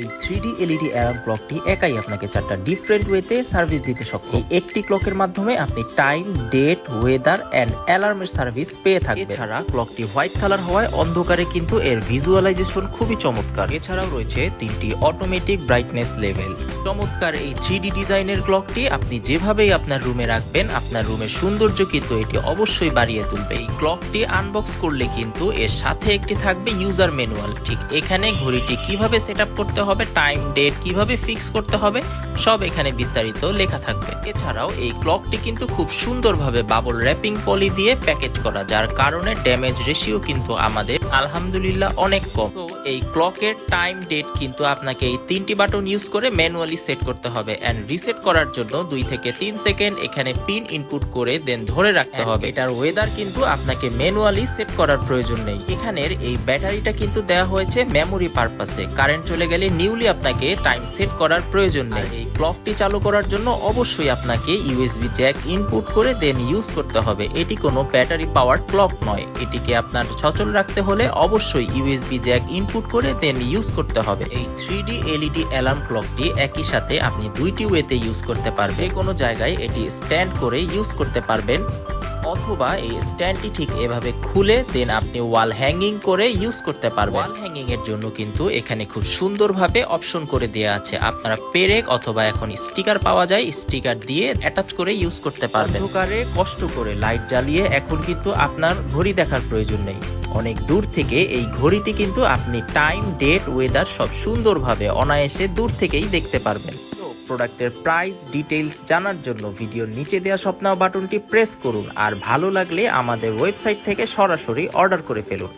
এই three D LED alarm ক্লকটি একাই আপনাকে চারটা ডিফারেন্ট ওয়েতে সার্ভিস দিতে সক্ষম। একটি ক্লকের মাধ্যমে আপনি টাইম ডেট ওয়েদার অ্যান্ড অ্যালার্মের সার্ভিস পেয়ে থাকবেন। এছাড়া ক্লকটি হোয়াইট কালার হওয়ায় অন্ধকারে কিন্তু এর ভিজুয়ালাইজেশন খুবই চমৎকার। এছাড়াও রয়েছে তিনটি অটোমেটিক ব্রাইটনেস লেভেল চমৎকার এই থ্রি ডি ডিজাইনের ক্লকটি আপনি যেভাবেই আপনার রুমে রাখবেন, আপনার রুমের সৌন্দর্য কিন্তু এটি অবশ্যই বাড়িয়ে তুলবে। এই ক্লকটি আনবক্স করলে কিন্তু এর সাথে একটি থাকবে ইউজার ম্যানুয়াল ঠিক এখানে ঘড়িটি কীভাবে সেট করতে হবে টাইম ডেট কীভাবে ফিক্স করতে হবে সব এখানে বিস্তারিত লেখা থাকবে। এছাড়াও এই ক্লকটি কিন্তু খুব সুন্দরভাবে বাবল র্যাপিং পলি দিয়ে প্যাকেজ করা যার কারণে ড্যামেজ রেশিও কিন্তু আমাদের আলহামদুলিল্লাহ অনেক কম। তো এই ক্লকের টাইম ডেট কিন্তু আপনাকে এই তিনটি বাটন ইউজ করে ম্যানুয়ালি সেট করতে হবে অ্যান্ড রিসেট করার জন্য দুই থেকে তিন সেকেন্ড এখানে পিন ইনপুট করে দেন ধরে রাখতে হবে। এটার ওয়েদার কিন্তু আপনাকে ম্যানুয়ালি সেট করার প্রয়োজন নেই। এখানের এই ব্যাটারিটা কিন্তু দেওয়া হয়েছে মেমোরি পারপাসে কারেন্ট চলে গেলে নিউলি আপনাকে টাইম সেট করার প্রয়োজন নেই। এই ক্লকটি চালু করার জন্য অবশ্যই আপনাকে ইউএসবি জ্যাক ইনপুট করে দেন ইউজ করতে হবে। এটি কোনো ব্যাটারি পাওয়ার ক্লক নয়। এটিকে আপনার সচল রাখতে হলে অবশ্যই ইউএসবি জ্যাক ইনপুট করে দেন ইউজ করতে হবে। এই থ্রি ডি এলইডি অ্যালার্ম ক্লকটি একই সাথে আপনি দুইটি ওয়েতে ইউজ করতে পারবেন। যে কোনো জায়গায় এটি স্ট্যান্ড করে ইউজ করতে পারবেন। অথবা এই স্ট্যান্ডটি ঠিক এভাবে খুলে দেন আপনি ওয়াল হ্যাঙ্গিং করে ইউজ করতে পারবেন। ওয়াল হ্যাঙ্গিং এর জন্য কিন্তু এখানে খুব সুন্দরভাবে অপশন করে দেওয়া আছে। আপনারা পেরেক অথবা এখন স্টিকার পাওয়া যায় স্টিকার দিয়ে অ্যাটাচ করে ইউজ করতে পারবেন। অন্ধকারে কষ্ট করে লাইট জ্বালিয়ে এখন কিন্তু আপনার ঘড়ি দেখার প্রয়োজন নেই। অনেক দূর থেকে এই ঘড়িটি কিন্তু আপনি টাইম ডেট ওয়েদার সব সুন্দরভাবে অনায়াসে দূর থেকেই দেখতে পারবেন। প্রোডাক্টের প্রাইস ডিটেইলস জানার জন্য ভিডিওর নিচে দেওয়া স্বপ্নাও বাটনটি প্রেস করুন আর ভালো লাগলে আমাদের ওয়েবসাইট থেকে সরাসরি অর্ডার করে ফেলুন।